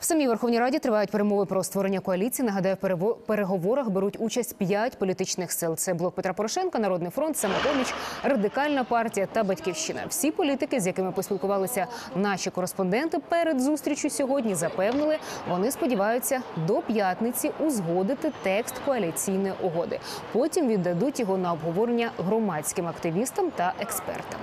В самій Верховній Раді тривають перемови про створення коаліції. Нагадаю, в переговорах беруть участь п'ять політичних сил. Це блок Петра Порошенка, Народний фронт, самопоміч, радикальна партія та батьківщина. Всі політики, з якими поспілкувалися наші кореспонденти перед зустрічю сьогодні, запевнили, вони сподіваються до п'ятниці узгодити текст коаліційної угоди. Потім віддадуть його на обговорення громадським активістам та експертам.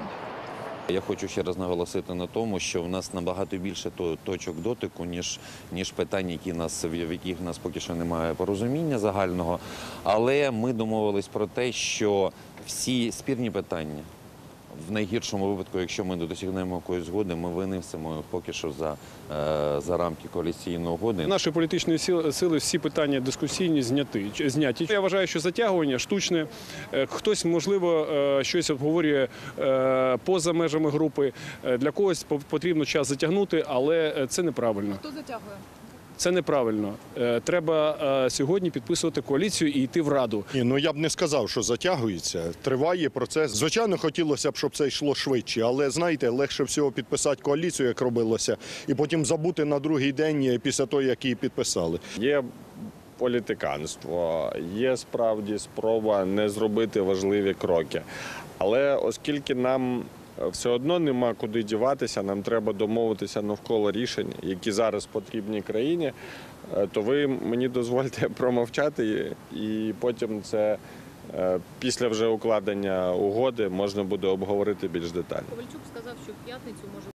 Я хочу ще раз наголосити на тому, що в нас набагато більше точок дотику, ніж, ніж питань, які нас, в яких в нас поки що немає порозуміння загального. Але ми домовились про те, що всі спірні питання, в найгіршому випадку, якщо ми не досягнемо якоїсь згоди, ми винесемо поки що за, е, за рамки коаліційної угоди. Нашої політичної сили, сили всі питання дискусійні зняти зняті. Я вважаю, що затягування штучне. Е, Хтось можливо е, щось обговорює поза межами групи. Для когось по- потрібно час затягнути, але це неправильно. Хто затягує? Це неправильно. Е, Треба е, сьогодні підписувати коаліцію і йти в раду. Ні, ну я б не сказав, що затягується. Триває процес. Звичайно, хотілося б, щоб це йшло швидше, але знаєте, легше всього підписати коаліцію, як робилося, і потім забути на другий день е, після того, як її підписали. Є політиканство, є справді спроба не зробити важливі кроки. Але оскільки нам все одно нема куди діватися, нам треба домовитися навколо рішень, які зараз потрібні країні, е, то ви мені дозвольте промовчати, і потім це е, після вже укладення угоди можна буде обговорити більш детально. Ковальчук сказав, що в п'ятницю може